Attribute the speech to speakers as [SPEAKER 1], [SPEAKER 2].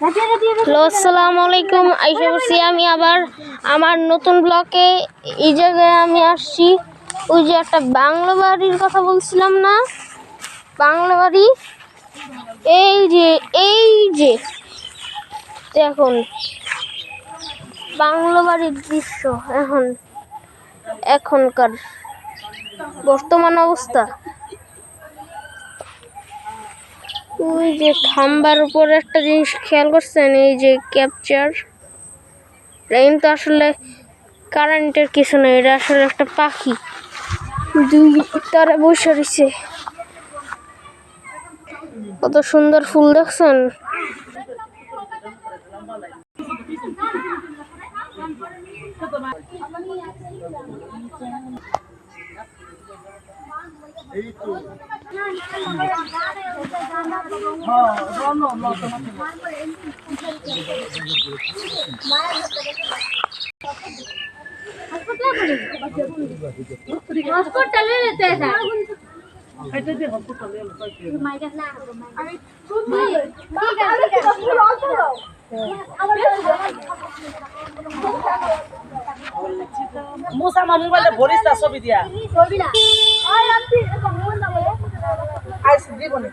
[SPEAKER 1] Hello, আসসালামু আলাইকুম। আইসা করছি আমি আবার আমার নতুন ব্লকে এই জায়গায় আমি আসছি। ওই যে একটা বাংলা বাড়ির কথা বলছিলাম না? বাংলা বাড়ি? এই যে এই যে। এখন বাংলা বাড়ির দৃশ্য এখন। এখনকার বর্তমান অবস্থা। ওই যে খাম্বার উপর একটা জিনিস খেয়াল করছেন? এই যে ক্যাপচার এটা কিন্তু আসলে কারেন্টের কিছু না, এটা আসলে একটা পাখি। দুই তারা বসে রয়েছে। কত সুন্দর ফুল দেখছেন? হসপিটালে যেতে
[SPEAKER 2] মুসা মোবাইলে ভরিস ছবি দিয়া। আইস দিব নি